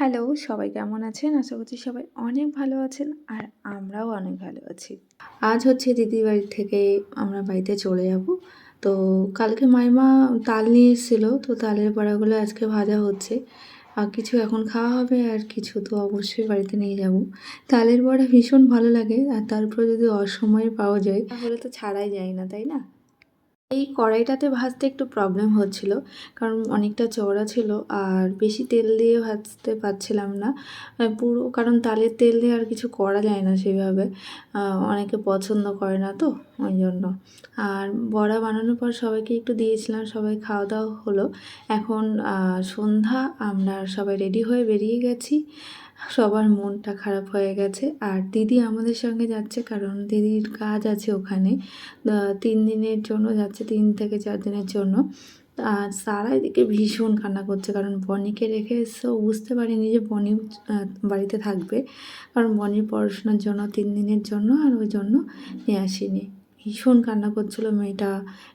Hello, সবাই কেমন আছেন? আশা করছি সবাই অনেক ভালো আছেন আর আমরাও অনেক ভালো আছি। আজ হচ্ছে দিদির বাড়ি থেকে আমরা বাড়িতে চলে যাব। তো কালকে মাইমা তাল নিয়ে এসেছিল, তো তালের বড়াগুলো আজকে ভাজা হচ্ছে। আর কিছু এখন খাওয়া হবে আর কিছু তো অবশ্যই বাড়িতে নিয়ে যাব। তালের বড়া ভীষণ ভালো লাগে আর তারপরে যদি অসময়ে পাওয়া যায়, তাহলে তো ছাড়াই যায় না, তাই না? এই কড়াইটাতে ভাজতে একটু প্রবলেম হচ্ছিল, কারণ অনেকটা চওড়া ছিল আর বেশি তেল দিয়ে ভাজতে পারছিলাম না। পুরো, কারণ তালের তেল দিয়ে আর কিছু করা যায় না সেভাবে। অনেকে পছন্দ করে না তো, ওই জন্য। আর বড়া বানানোর পর সবাইকে একটু দিয়েছিলাম, সবাই খাওয়া দাওয়া হলো। এখন সন্ধ্যা, আমরা সবাই রেডি হয়ে বেরিয়ে গেছি। সবার মনটা খারাপ হয়ে গেছে। আর দিদি আমাদের সঙ্গে যাচ্ছে কারণ দিদির কাজ আছে ওখানে। তিন দিনের জন্য যাচ্ছে তিন থেকে চার দিনের জন্য। আর সারা এদিকে ভীষণ কান্না করছে কারণ বনিকে রেখে এসেও বুঝতে পারিনি যে বনি বাড়িতে থাকবে। কারণ বনির পড়াশোনার জন্য তিন দিনের জন্য আর ওই জন্য নিয়ে আসিনি। ভীষণ কান্না করছিল মেয়েটা।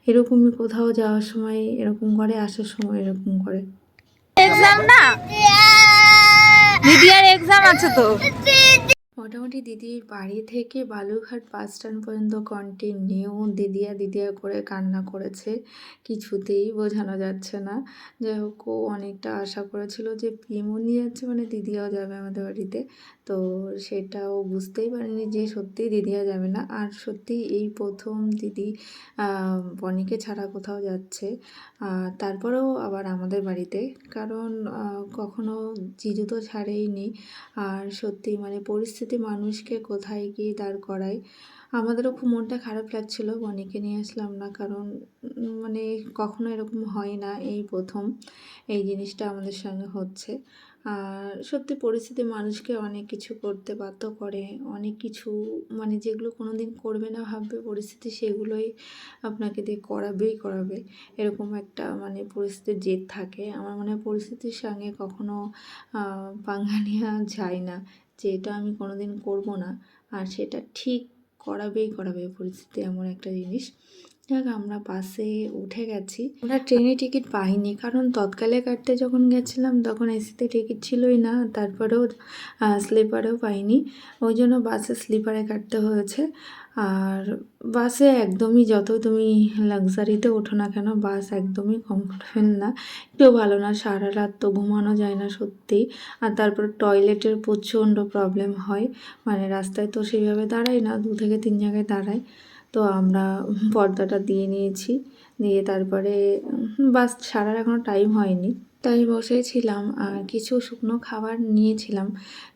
এরকমই কোথাও যাওয়ার সময় এরকম করে আসার সময় এরকম করে। এক্সাম না? মিডিয়ার এক্সাম আছে তো? মোটামুটি দিদির বাড়ি থেকে বালুরঘাট বাস স্ট্যান্ড পর্যন্ত কন্টিনিউ দিদিয়া দিদিয়া করে কান্না করেছে। কিছুতেই বোঝানো যাচ্ছে না। যাই হোক, ও অনেকটা আশা করেছিল যে পিমনি যাচ্ছে মানে দিদিয়াও যাবে আমাদের বাড়িতে। তো সেটাও বুঝতেই পারেনি যে সত্যিই দিদিয়া যাবে না। আর সত্যিই এই প্রথম দিদি বনিকে ছাড়া কোথাও যাচ্ছে। তারপরেও আবার আমাদের বাড়িতে। কারণ কখনো জিজু তো ছাড়েইনি। আর সত্যি মানে পরিস্থিতি মানুষকে কোথায় গিয়ে দাঁড় করায়, আমাদেরও খুব মনটা খারাপ লাগছিল। বনিকে নিয়ে আসলাম না, কারণ মানে কখনো এরকম হয় না এই প্রথম এই জিনিসটা আমাদের সঙ্গে হচ্ছে। আর সত্যি পরিস্থিতি মানুষকে অনেক কিছু করতে বাধ্য করে, অনেক কিছু মানে যেগুলো কোনো দিন করবে না ভাববে, পরিস্থিতি সেগুলোই আপনাকে দিয়ে করাবেই করাবে। এরকম একটা মানে পরিস্থিতির জেদ থাকে। আমার মনে হয় পরিস্থিতির সঙ্গে কখনো পাঙ্গা নেওয়া যায় না। যে এটা আমি কোনো দিন করব না। আর সেটা ঠিক করাবেই করাবে। পরিস্থিতি এমন একটা জিনিস। যাক, আমরা বাসে উঠে গেছি। আমরা ট্রেনে টিকিট পাইনি, কারণ তৎকালে কাটতে যখন গেছিলাম, তখন এসিতে টিকিট ছিলই না, তারপরেও স্লিপারেও পাইনি। ওই জন্য বাসে স্লিপারে কাটতে হয়েছে। আর বাসে একদমই যত তুমি লাক্সারিতে ওঠো না কেন, বাস একদমই কমফোর্টেবল না। একটু ভালো না, সারা রাত তো ঘুমানো যায় না সত্যি আর তারপর টয়লেটের প্রচণ্ড প্রবলেম হয় মানে রাস্তায় তো সেইভাবে দাঁড়ায় না, দু থেকে তিন জায়গায় দাঁড়াই। তো আমরা পর্দাটা দিয়ে নিয়েছি। দিয়ে তারপরে বাস ছাড়ার এখনও টাইম হয়নি। তাই বসেছিলাম আর কিছু শুকনো খাবার নিয়েছিলাম।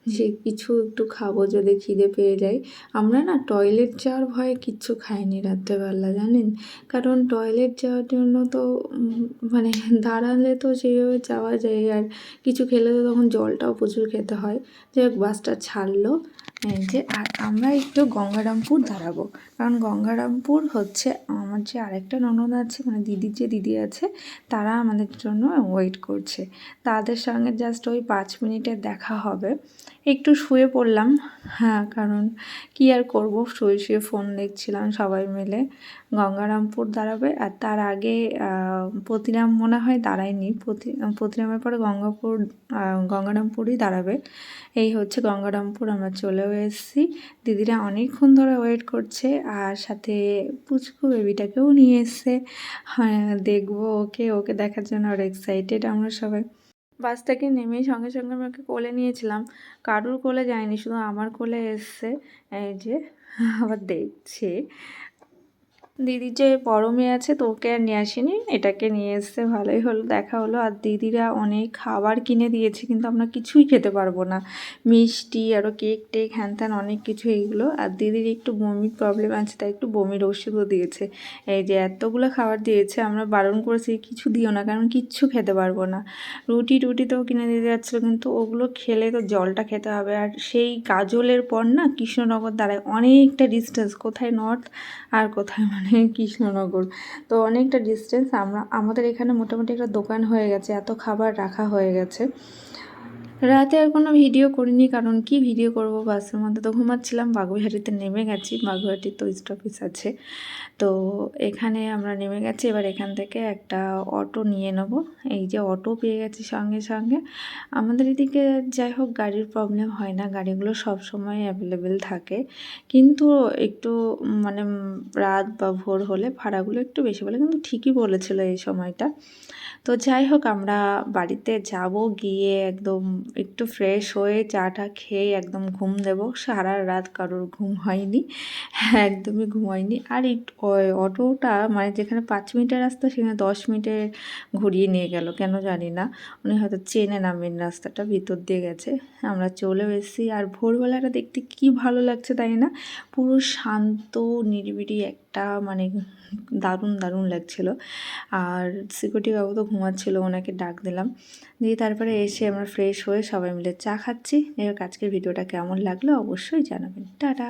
যে কিছু একটু খাব যদি খিদে পেয়ে যায়। আমরা না টয়লেট যাওয়ার ভয়ে কিচ্ছু খাইনি রাত্রেবেলা, জানেন? কারণ টয়লেট যাওয়ার জন্য তো মানে দাঁড়ালে তো সেইভাবে যাওয়া যায় আর কিছু খেলে তো তখন জলটাও প্রচুর খেতে হয়। যাই হোক, বাসটা ছাড়লো। যে, আর আমরা একটু গঙ্গারামপুর দাঁড়াবো। কারণ গঙ্গারামপুর হচ্ছে আমার যে আরেকটা ননদ আছে মানে দিদির যে দিদি আছে, তারা আমাদের জন্য ওয়েট করছে। তাদের সঙ্গে জাস্ট ওই পাঁচ মিনিটে দেখা হবে। একটু শুয়ে পড়লাম হ্যাঁ কারণ কি আর করব? শুয়ে শুয়ে ফোন দেখছিলাম সবাই মিলে। গঙ্গারামপুর দাঁড়াবে, আর তার আগে প্রতিরাম মনে হয় দাঁড়ায়নি। প্রতি প্রতিরামের পরে গঙ্গাপুর গঙ্গারামপুরই দাঁড়াবে। এই হচ্ছে গঙ্গারামপুর, আমরা চলেও এসেছি। দিদিরা অনেকক্ষণ ধরে ওয়েট করছে আর সাথে পুচকু বেবিটাকেও নিয়ে এসছে। হ্যাঁ দেখব ওকে ওকে দেখার জন্য আর এক্সাইটেড আমরা সবাই। বাস থেকে সঙ্গে সঙ্গে আমি ওকে কোলে নিয়েছিলাম। কারুর কোলে যায়নি, শুধু আমার কোলে এসছে। এই যে, আবার দেখছে। দিদির যে বড় মেয়ে আছে তো ওকে আর নিয়ে আসিনি? এটাকে নিয়ে এসছে, ভালোই হলো, দেখা হলো। আর দিদিরা অনেক খাবার কিনে দিয়েছে, কিন্তু আমরা কিছুই খেতে পারব না। মিষ্টি আরও কেক টেক, হ্যান ত্যান, অনেক কিছু এইগুলো। আর দিদির একটু বমির প্রবলেম আছে, তাই একটু বমির ওষুধও দিয়েছে। এই যে এতগুলো খাবার দিয়েছে, আমরা বারণ করেছি, কিছু দিও না, কারণ কিচ্ছু খেতে পারব না। রুটি টুটি তো কিনে দিতে যাচ্ছিল, কিন্তু ওগুলো খেলে তো জলটা খেতে হবে। আর সেই গাজলের পর না কৃষ্ণনগর দাঁড়ায় অনেকটা ডিস্টেন্স কোথায় নর্থ আর কোথায় মানে কৃষ্ণনগর। তো অনেকটা ডিস্টেন্স আমরা, আমাদের এখানে মোটামুটি একটা দোকান হয়ে গেছে, এত খাবার রাখা হয়ে গেছে। রাতে আর কোনো ভিডিও করিনি, কারণ কি ভিডিও করব বাসের মধ্যে? তো ঘুমাচ্ছিলাম, বাগুইহাটিতে নেমে গেছি বাগুইহাটি তো স্টপেজ আছে। তো এখানে আমরা নেমে গেছি, এবার এখান থেকে একটা অটো নিয়ে নেব। এই যে অটো পেয়ে গেছি সঙ্গে সঙ্গে। আমাদের এদিকে যাই হোক, গাড়ির প্রবলেম হয় না, গাড়িগুলো সব সময় অ্যাভেলেবেল থাকে। কিন্তু একটু মানে রাত বা ভোর হলে ভাড়াগুলো একটু বেশি বলে, কিন্তু ঠিকই বলেছিল এই সময়টা। তো যাই হোক, আমরা বাড়িতে যাব, গিয়ে একদম একটু ফ্রেশ হয়ে চাটা খেয়ে একদম ঘুম দেব। সারা রাত কারোর ঘুম হয়নি একদমই ঘুম হয়নি। আর এই অটোটা মানে যেখানে পাঁচ মিনিটের রাস্তা, সেখানে দশ মিনিটে ঘুরিয়ে নিয়ে গেল, কেন জানি না। উনি হয়তো চেনে না মেন রাস্তাটা, ভিতর দিয়ে গেছে। আমরা চলেও এসেছি। আর ভোরবেলাটা দেখতে কি ভালো লাগছে তাই না? পুরো শান্ত, নিরিবিলি একটা মানে দারুণ দারুণ লাগছিল। আর সিকিউরিটি বাবু তো ঘুমাচ্ছিল, ওনাকে ডাক দিলাম। দিয়ে তারপরে এসে আমরা ফ্রেশ হয়ে সবাই মিলে চা খাচ্ছি। এবার আজকের ভিডিওটা কেমন লাগল অবশ্যই জানাবেন। টাটা!